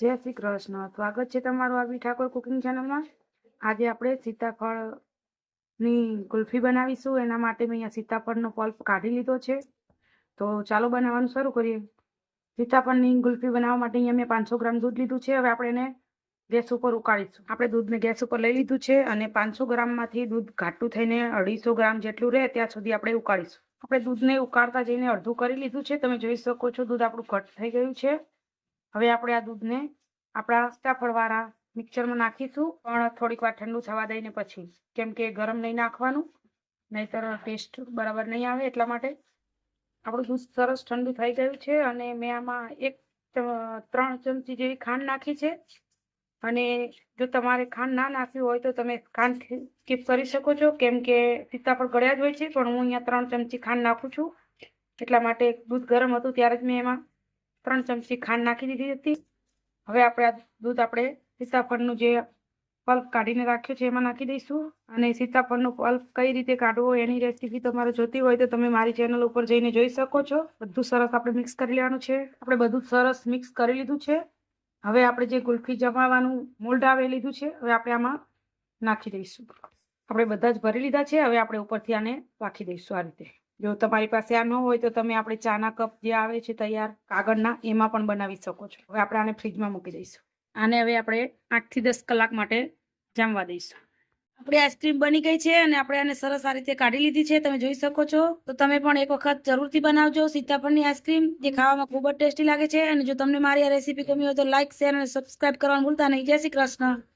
જય શ્રી કૃષ્ણ. સ્વાગત છે તમારું આવી ઠાકોર કુકિંગ ચેનલમાં. આજે આપણે સીતાફળની કુલ્ફી બનાવીશું. એના માટે મેં અહીંયા સીતાફળનો પલ્પ કાઢી લીધો છે. તો ચાલો બનાવવાનું શરૂ કરીએ. સીતાફળની કુલ્ફી બનાવવા માટે અહીંયા મેં પાંચસો ગ્રામ દૂધ લીધું છે. હવે આપણે એને ગેસ ઉપર ઉકાળીશું. આપણે દૂધને ગેસ ઉપર લઈ લીધું છે અને પાંચસો ગ્રામમાંથી દૂધ ઘાટું થઈને અઢીસો ગ્રામ જેટલું રહે ત્યાં સુધી આપણે ઉકાળીશું. આપણે દૂધને ઉકાળતા જઈને અડધું કરી લીધું છે. તમે જોઈ શકો છો દૂધ આપણું ઘટ થઈ ગયું છે. હવે આપણે આ દૂધને આપણા સીતાફળવાળા મિક્સરમાં નાખીશું, પણ થોડીક વાર ઠંડુ થવા દઈને પછી. કેમ કે ગરમ નહીં નાખવાનું, નહીતર ટેસ્ટ બરાબર નહીં આવે એટલા માટે. આપણું દૂધ સરસ ઠંડુ થઈ ગયું છે અને મેં આમાં એક ત્રણ ચમચી જેવી ખાંડ નાખી છે. અને જો તમારે ખાંડ ના નાખવી હોય તો તમે ખાંડ સ્કીપ કરી શકો છો. કેમ કે સીતાફળ ગળ્યા જ હોય છે, પણ હું અહીંયા ત્રણ ચમચી ખાંડ નાખું છું. એટલા માટે દૂધ ગરમ હતું ત્યારે જ મેં એમાં ત્રણ ચમચી ખાંડ નાખી દીધી હતી. હવે આપણે આ દૂધ આપણે સીતાફળનું જે પલ્પ કાઢીને રાખ્યો છે એમાં નાખી દઈશું. અને સીતાફળનો પલ્પ કઈ રીતે કાઢવો એની રેસીપી તમારે જોતી હોય તો તમે મારી ચેનલ ઉપર જઈને જોઈ શકો છો. બધું સરસ આપણે મિક્સ કરી લેવાનું છે. આપણે બધું સરસ મિક્સ કરી લીધું છે. હવે આપણે જે ગુલ્ફી જમાવાનું મોલ્ડ આવે લીધું છે. હવે આપણે આમાં નાખી દઈશું. આપણે બધા જ ભરી લીધા છે. હવે આપણે ઉપરથી આને રાખી દઈશું આ રીતે. જો તમારી પાસે આ ન હોય તો તમે આપણે ચાના કપ જે આવે છે તૈયાર કાગળના, એમાં પણ બનાવી શકો છો. હવે આપણે આને ફ્રીજમાં મૂકી દઈશું. આને હવે આપણે આઠથી દસ કલાક માટે જામવા દઈશું. આપણી આઈસ્ક્રીમ બની ગઈ છે અને આપણે આને સરસ આ રીતે કાઢી લીધી છે. તમે જોઈ શકો છો. તો તમે પણ એક વખત જરૂરથી બનાવજો સીતાફળની આઈસ્ક્રીમ. જે ખાવામાં ખૂબ જ ટેસ્ટી લાગે છે. અને જો તમને મારી આ રેસીપી ગમી હોય તો લાઇક શેર અને સબસ્ક્રાઇબ કરવાનું ભૂલતા નહીં. જય શ્રી કૃષ્ણ.